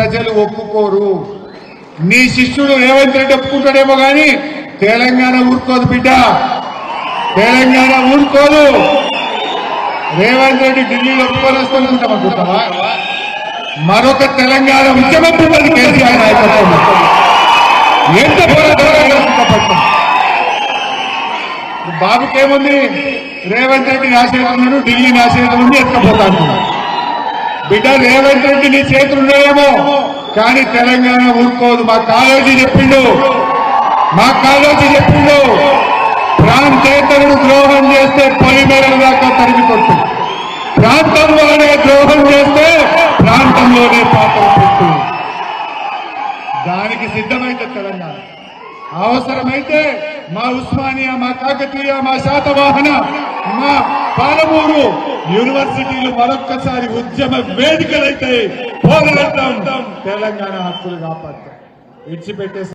ప్రజలు ఒప్పుకోరు. నీ శిష్యుడు రేవంత్ రెడ్డి ఒప్పుకుంటాడేమో కాని తెలంగాణ ఊరుకోదు బిడ్డ. తెలంగాణ ఊరుకోదు. రేవంత్ రెడ్డి ఢిల్లీలో ఒప్పుకొని అనుకుంటావా మరొక తెలంగాణ ఉద్యమం ఉన్నది కేసీఆర్ నాయకత్వం ఎంత పోరాటం బాబుకేముంది? రేవంత్ రెడ్డి నాశేతున్నాడు ఢిల్లీ నాశనం ఉంది ఎత్తుకపోతాను బిడ్డ రేవంత్ రెడ్డి నీ చేతులు ఉన్నాయేమో. కానీ తెలంగాణ ఊరుకోదు. మా కాలేజీ చెప్పిండు. మా కాలేజీ చెప్పిండు. ప్రాంతేతరుడు ద్రోహం చేస్తే పొలిమేరల దాకా తరిమి కొట్టు ప్రాంతంలోనే ద్రోహం చేస్తే ప్రాంతంలోనే పాత్ర పెట్టు దానికి సిద్ధమైతే తెలంగాణ. అవసరమైతే మా ఉస్మానియా మా కాకతీయ మా శాతవాహన మా పాలమూరు యూనివర్సిటీలు మరొక్కసారి ఉద్యమ వేదికలైతే పోరాడతాం. తెలంగాణ హక్కులు కాపాడతాం. విడిచిపెట్టే